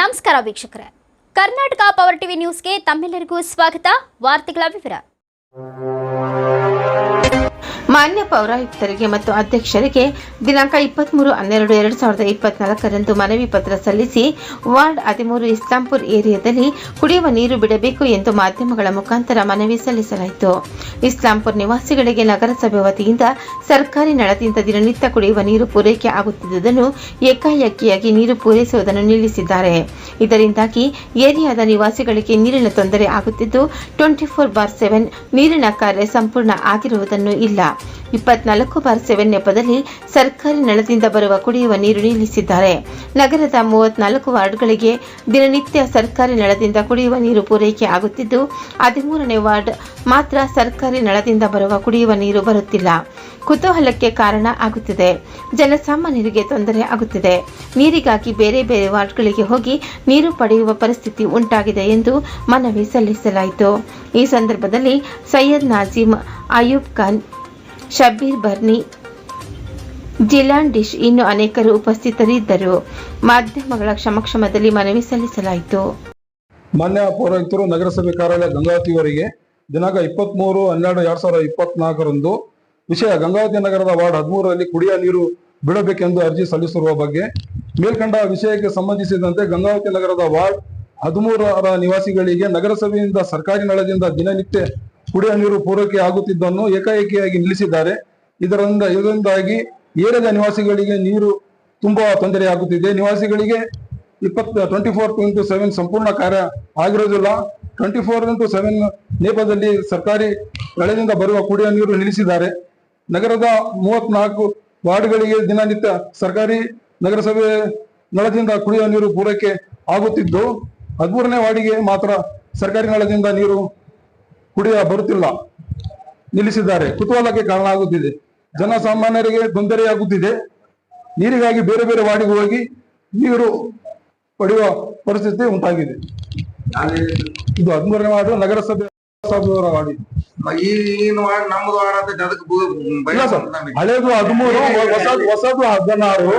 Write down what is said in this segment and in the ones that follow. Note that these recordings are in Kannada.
ನಮಸ್ಕಾರ ವೀಕ್ಷಕರೇ. ಕರ್ನಾಟಕ ಪವರ್ ಟಿವಿ ನ್ಯೂಸ್ಗೆ ತಮ್ಮೆಲ್ಲರಿಗೂ ಸ್ವಾಗತ. ವಾರ್ತೆಗಳ ವಿವರ. ಮಾನ್ಯ ಪೌರಾಯುಕ್ತರಿಗೆ ಮತ್ತು ಅಧ್ಯಕ್ಷರಿಗೆ ದಿನಾಂಕ ಇಪ್ಪತ್ಮೂರು ಹನ್ನೆರಡು ಎರಡು ಸಾವಿರದ ಇಪ್ಪತ್ನಾಲ್ಕರಂದು ಮನವಿ ಪತ್ರ ಸಲ್ಲಿಸಿ ವಾರ್ಡ್ ಹದಿಮೂರು ಇಸ್ಲಾಂಪುರ್ ಏರಿಯಾದಲ್ಲಿ ಕುಡಿಯುವ ನೀರು ಬಿಡಬೇಕು ಎಂದು ಮಾಧ್ಯಮಗಳ ಮುಖಾಂತರ ಮನವಿ ಸಲ್ಲಿಸಲಾಯಿತು. ಇಸ್ಲಾಂಪುರ್ ನಿವಾಸಿಗಳಿಗೆ ನಗರಸಭೆ ವತಿಯಿಂದ ಸರ್ಕಾರಿ ನಳದಿಂದ ದಿನನಿತ್ಯ ಕುಡಿಯುವ ನೀರು ಪೂರೈಕೆ ಆಗುತ್ತಿದ್ದುದನ್ನು ಏಕಾಏಕಿಯಾಗಿ ನೀರು ಪೂರೈಸುವುದನ್ನು ನಿಲ್ಲಿಸಿದ್ದಾರೆ. ಇದರಿಂದಾಗಿ ಏರಿಯಾದ ನಿವಾಸಿಗಳಿಗೆ ನೀರಿನ ತೊಂದರೆ ಆಗುತ್ತಿದ್ದು, ಟ್ವೆಂಟಿ ಫೋರ್ ಬಾರ್ ಸೆವೆನ್ ನೀರಿನ ಕಾರ್ಯ ಸಂಪೂರ್ಣ ಆಗಿರುವುದನ್ನು ಇಲ್ಲ. ಇಪ್ಪತ್ನಾಲ್ಕು ಬಾರ್ ಸೆವೆನ್ ನೆಪದಲ್ಲಿ ಸರ್ಕಾರಿ ನಳದಿಂದ ಬರುವ ಕುಡಿಯುವ ನೀರು ನಿಲ್ಲಿಸಿದ್ದಾರೆ. ನಗರದ ಮೂವತ್ನಾಲ್ಕು ವಾರ್ಡ್ಗಳಿಗೆ ದಿನನಿತ್ಯ ಸರ್ಕಾರಿ ನಳದಿಂದ ಕುಡಿಯುವ ನೀರು ಪೂರೈಕೆ ಆಗುತ್ತಿದ್ದು, ಹದಿಮೂರನೇ ವಾರ್ಡ್ ಮಾತ್ರ ಸರ್ಕಾರಿ ನಳದಿಂದ ಬರುವ ಕುಡಿಯುವ ನೀರು ಬರುತ್ತಿಲ್ಲ. ಕುತೂಹಲಕ್ಕೆ ಕಾರಣ ಆಗುತ್ತಿದೆ. ಜನಸಾಮಾನ್ಯರಿಗೆ ತೊಂದರೆ ಆಗುತ್ತಿದೆ. ನೀರಿಗಾಗಿ ಬೇರೆ ಬೇರೆ ವಾರ್ಡ್ಗಳಿಗೆ ಹೋಗಿ ನೀರು ಪಡೆಯುವ ಪರಿಸ್ಥಿತಿ ಉಂಟಾಗಿದೆ ಎಂದು ಮನವಿ ಸಲ್ಲಿಸಲಾಯಿತು. ಈ ಸಂದರ್ಭದಲ್ಲಿ ಸೈಯದ್ ನಾಜೀಮ್ ಅಯೂಬ್ ಖಾನ್ ಶಬೀರ್ ಬರ್ನಿ. ಜಿಲಾನ್ ಡಿಶ್ ಇನ್ನು ಅನೇಕರು ಉಪಸ್ಥಿತರಿದ್ದರು. ಮಾಧ್ಯಮಗಳ ಸಮಕ್ಷಮದಲ್ಲಿ ಮನವಿ ಸಲ್ಲಿಸಲಾಯಿತು. ಮಾನ್ಯ ಪೌರಾಯುಕ್ತರು, ನಗರಸಭೆ ಕಾರ್ಯಾಲಯ ಗಂಗಾವತಿಯವರಿಗೆ ದಿನಾಂಕ ಇಪ್ಪತ್ಮೂರು, ಹನ್ನೆರಡು, ಎರಡ್ ಸಾವಿರದ ಇಪ್ಪತ್ನಾಲ್ಕರಂದು ವಿಷಯ ಗಂಗಾವತಿ ನಗರದ ವಾರ್ಡ್ ಹದಿಮೂರರಲ್ಲಿ ಕುಡಿಯ ನೀರು ಬಿಡಬೇಕೆಂದು ಅರ್ಜಿ ಸಲ್ಲಿಸಿರುವ ಬಗ್ಗೆ ಮೇಲ್ಕಂಡ ವಿಷಯಕ್ಕೆ ಸಂಬಂಧಿಸಿದಂತೆ ಗಂಗಾವತಿ ನಗರದ ವಾರ್ಡ್ ಹದಿಮೂರರ ನಿವಾಸಿಗಳಿಗೆ ನಗರಸಭೆಯಿಂದ ಸರ್ಕಾರಿ ನಳದಿಂದ ದಿನನಿತ್ಯ ಕುಡಿಯುವ ನೀರು ಪೂರೈಕೆ ಆಗುತ್ತಿದ್ದನ್ನು ಏಕಾಏಕಿಯಾಗಿ ನಿಲ್ಲಿಸಿದ್ದಾರೆ. ಇದರಿಂದ, ಇದರಿಂದಾಗಿ ಏರಿಯಾದ ನಿವಾಸಿಗಳಿಗೆ ನೀರು ತುಂಬಾ ತೊಂದರೆ ಆಗುತ್ತಿದೆ. ನಿವಾಸಿಗಳಿಗೆ ಇಪ್ಪತ್ತು ಟ್ವೆಂಟಿ ಫೋರ್ ಇಂಟು ಸೆವೆನ್ ಸಂಪೂರ್ಣ ಕಾರ್ಯ ಆಗಿರೋದಿಲ್ಲ. ಟ್ವೆಂಟಿ ಫೋರ್ ಇಂಟು ಸೆವೆನ್ ನೇಪದಲ್ಲಿ ಸರ್ಕಾರಿ ನಳದಿಂದ ಬರುವ ಕುಡಿಯುವ ನೀರು ನಿಲ್ಲಿಸಿದ್ದಾರೆ. ನಗರದ ಮೂವತ್ನಾಲ್ಕು ವಾರ್ಡ್ಗಳಿಗೆ ದಿನನಿತ್ಯ ಸರ್ಕಾರಿ ನಗರಸಭೆ ನಳದಿಂದ ಕುಡಿಯುವ ನೀರು ಪೂರೈಕೆ ಆಗುತ್ತಿದ್ದು, ಹದಿಮೂರನೇ ವಾರ್ಡಿಗೆ ಮಾತ್ರ ಸರ್ಕಾರಿ ನಳದಿಂದ ನೀರು ಕುಡಿಯ ಬರುತ್ತಿಲ್ಲ. ನಿಲ್ಲಿಸಿದ್ದಾರೆ. ಕುತೂಹಲಕ್ಕೆ ಕಾರಣ ಆಗುತ್ತಿದೆ ಜನಸಾಮಾನ್ಯರಿಗೆ ತೊಂದರೆಯಾಗುತ್ತಿದೆ. ನೀರಿಗಾಗಿ ಬೇರೆ ಬೇರೆ ವಾಡಿಗೆ ಹೋಗಿ ನೀರು ಪಡೆಯುವ ಪರಿಸ್ಥಿತಿ ಉಂಟಾಗಿದೆ. ಇದು ಹದಿಮೂರನೇ ವಾರ್ಡ್ ನಗರಸಭೆ. ನಮ್ದು ಅದಕ್ಕೆ. ಹಳೇದು ಹದಿಮೂರು ಹೊಸದು ಹೊಸದು ಹದಿನಾರು.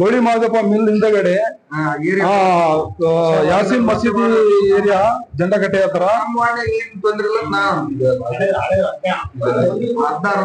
ಗೌಳಿ ಮಾದಪ್ಪ ಮಿಲ್ ಹಿಂದಗಡೆ. ಯಾಸೀನ್ ಮಸೀದಿ ಏರಿಯಾ ಜಂಡಕಟ್ಟೆ ಹತ್ರ. ನಮ್ಮ ವಾರ್ಡ್ ಏನ್ ತೊಂದ್ರೆ ಇಲ್ಲ ನಾ ಹದಿನಾರು